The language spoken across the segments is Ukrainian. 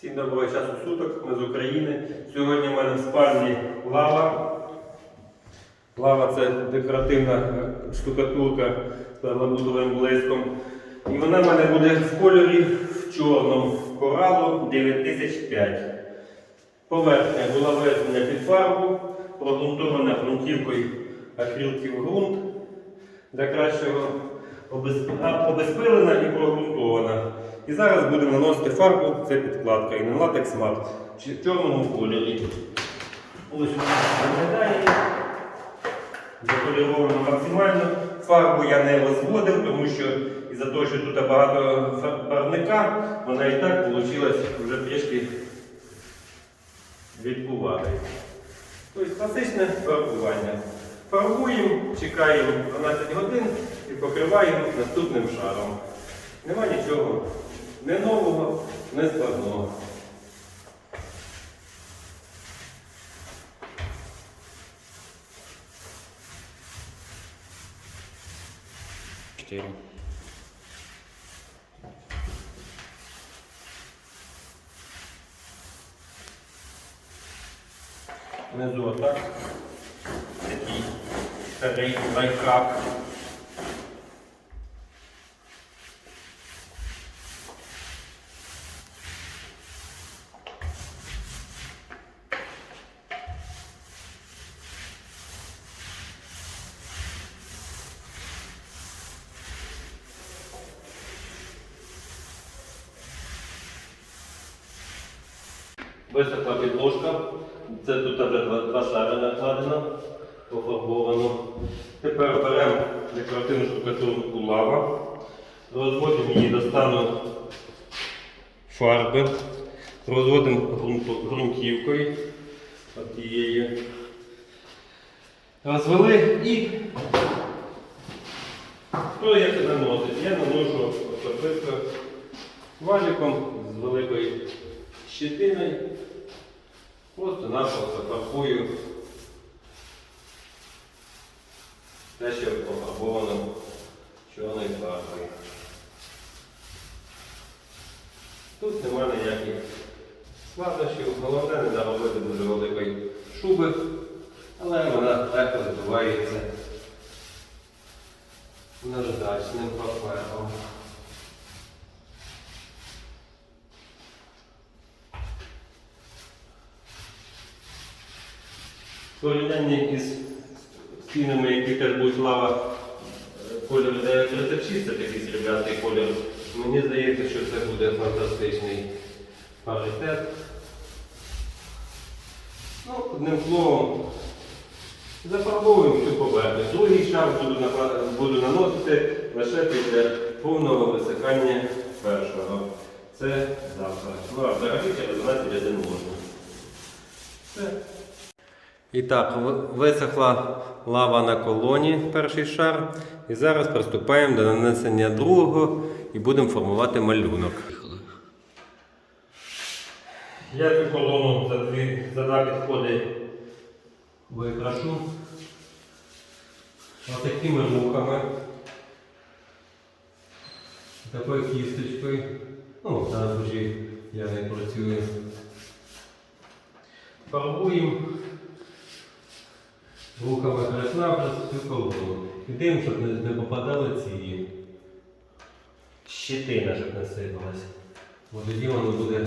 Всім доброго часу суток, ми з України. Сьогодні в мене в спальні лава. Лава це декоративна е, штукатурка з перламутровим блиском. І вона в мене буде в кольорі в чорному коралу 9005. Поверхня була введена під фарбу, прогрунтована ґрунтівкою акрилків ґрунт для кращого обезпилена і прогрунтована. І зараз будемо наносити фарбу, це підкладка і на латекс мат в чорному кольорі. Ось вона виглядає. Закольоровано максимально. Фарбу я не розводив, тому що із-за того, що тут багато барвника, вона і так вийшла вже трішки відбувати. Тобто класичне фарбування. Фарбуємо, чекаємо 12 годин і покриваємо наступним шаром. Нема нічого не нового, не складного. Чотири. Внизу отак. Такий старий лайфхак. Висохла підложка. Це тут вже два, два шари накладено, пофарбовано. Тепер беремо декоративну штукатурку лава, розводимо її до стану фарби, розводимо ґрунтівкою тією. Розвели і хто як наносить? Я наношу особисто валіком з великою щетиною. Просто напросто фарбую те, що пофарбовано чорною фарбою. Тут немає ніяких складнощів, головне не заробити дуже великої шуби, але вона легко забувається наждачним папером. В порівнянні із стінами, які теж будуть лава кольору 936, це такий сріблястий кольор. Мені здається, що це буде фантастичний паритет. Ну, одним словом, зафарбовуємо всю поверхню. Другий шар буду, буду наносити лише після повного висихання першого. Це завтра. Ну а взагалі через 12 годин можна. І так, висохла лава на колоні, перший шар. І зараз приступаємо до нанесення другого і будемо формувати малюнок. Я цю колону за, дві, за два підходи викрашу. Ось такими рухами. Такою кісточкою. Ну, в даному случаї я не працюю. Фарбуємо рухами хрест-навхрест колону. І дивимо, щоб не, попадали ці щитина, щоб не сипалась. Бо тоді воно буде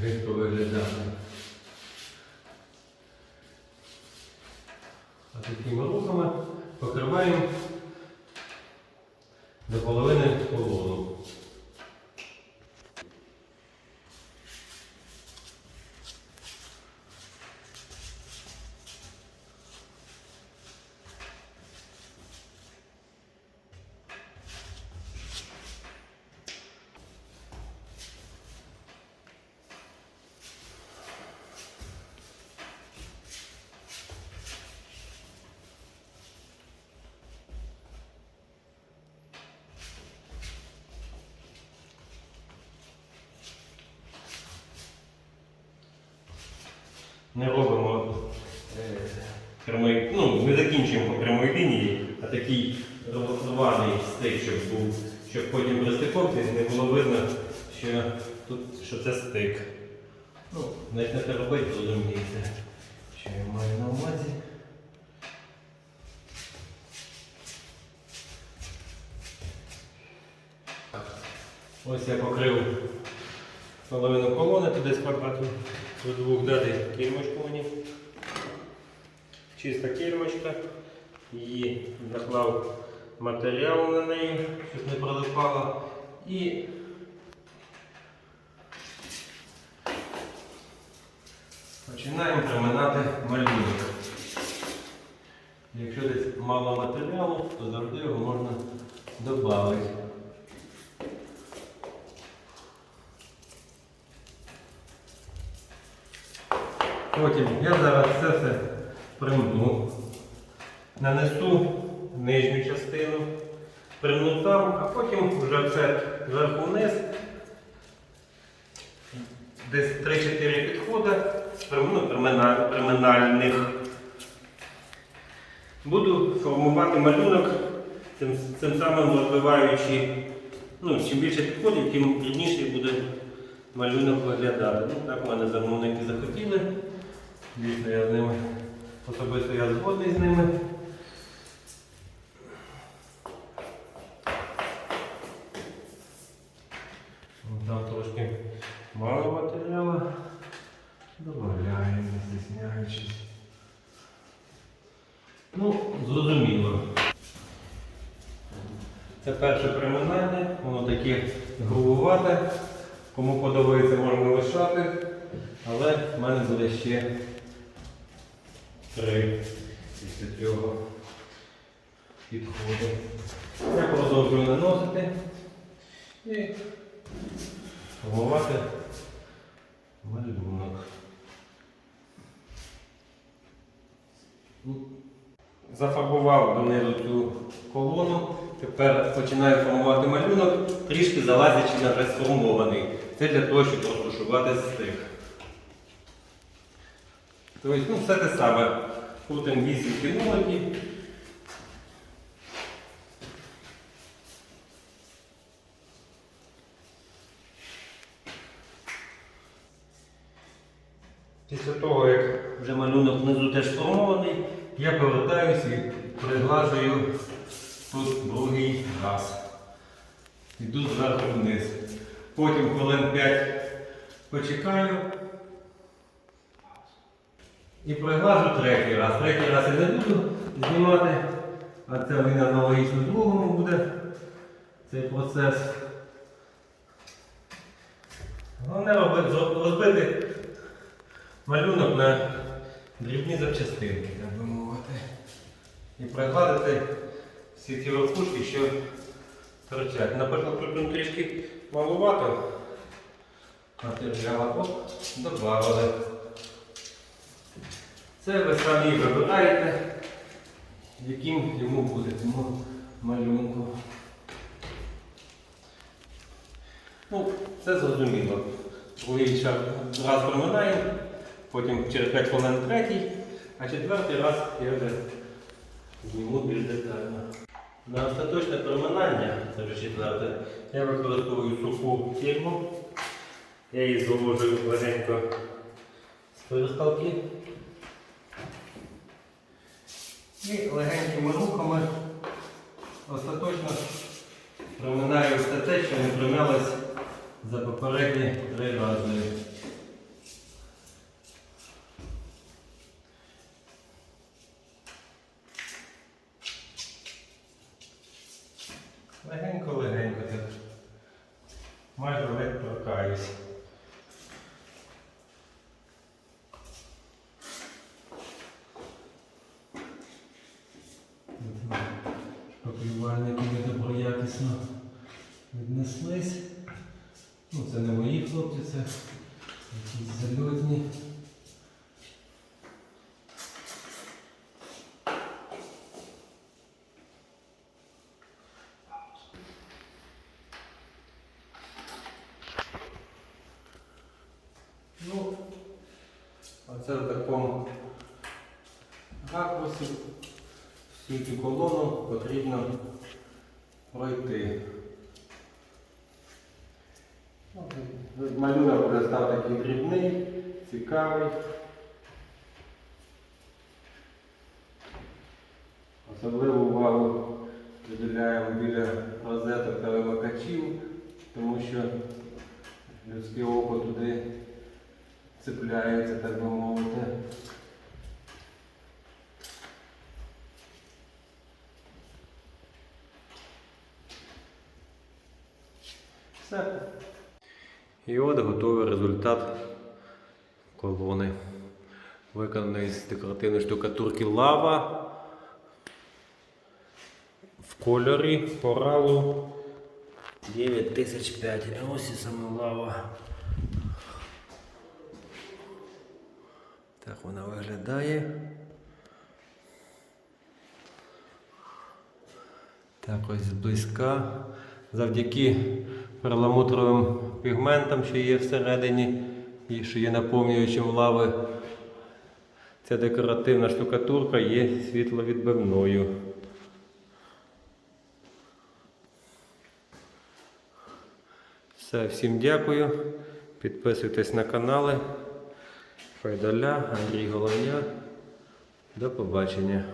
гидко виглядати. А такими рухами покриваємо до половини колону. Не робимо е, прямої, ну, не закінчуємо по прямої лінії, а такий рваний стик, щоб був, щоб потім при стиковці не було видно, що тут, що це стик. Ну, почнете робити, зрозумієте, що я маю на увазі. Ось я покрив половину колони, туди з квадрату до двох дати кірмочку мені. Чиста кірмочка. Її наклав матеріал на неї, щоб не прилипало. І починаємо приминати малюнок. Якщо десь мало матеріалу, то завжди його можна додати. Потім я зараз це все примну. Нанесу нижню частину, примну там, а потім вже все зверху вниз. Десь 3-4 підходи, примну примина- приминальних. Буду формувати малюнок, цим, цим самим розвиваючи, ну, чим більше підходів, тим рідніший буде малюнок виглядати. Ну, так в мене замовники захотіли. Дійсно, я з ними особисто я згодний з ними. Там трошки мало матеріалу. Добавляємо, не стісняючись. Ну, зрозуміло. Це перше приминання, воно таке грубувате. Кому подобається, можна лишати. Але в мене буде ще три після цього підходи. Я продовжую наносити і формувати малюнок. Зафарбував донизу цю колону. Тепер починаю формувати малюнок, трішки залазячи на вже сформований. Це для того, щоб розташувати стик. Тобто, ну, все те саме. Крутим вісімки нолики. Після того, як вже малюнок внизу теж сформований, я повертаюся і приглажую тут другий раз. Йду зверху вниз. Потім хвилин 5 почекаю. І приглажу третій раз. Третій раз я не буду знімати, а це він аналогічно другому буде цей процес. Головне розбити малюнок на дрібні запчастинки, так би мовити. І пригладити всі ці верхушки, що торчать. Наприклад, тут трішки малувато матеріалу. Оп, додавали. Це ви самі вибираєте, яким йому буде цьому малюнку. Ну, це зрозуміло. Другий раз проминаємо, потім через 5 хвилин третій, а четвертий раз я вже зніму більш детально. На остаточне проминання, це вже четверте, я використовую суху фірму. Я її зволожую легенько з пересталки. І легенькими рухами остаточно проминаю все те, що не промялось за попередні три рази. Оце в такому ракурсі всю цю колону потрібно пройти. Малюнок вже став такий дрібний, цікавий. Особливу увагу приділяємо біля розеток та вимикачів, тому що людське око туди цепляється, так би мовити. Все. І от готовий результат колони. Виконаний з декоративної штукатурки лава в кольорі поралу 9005. Ось і саме лава. Так вона виглядає. Так ось зблизька. Завдяки перламутровим пігментам, що є всередині, і що є наповнюючим лави, ця декоративна штукатурка є світловідбивною. Все, всім дякую. Підписуйтесь на канали. Файдаля, Андрій Головня. До побачення.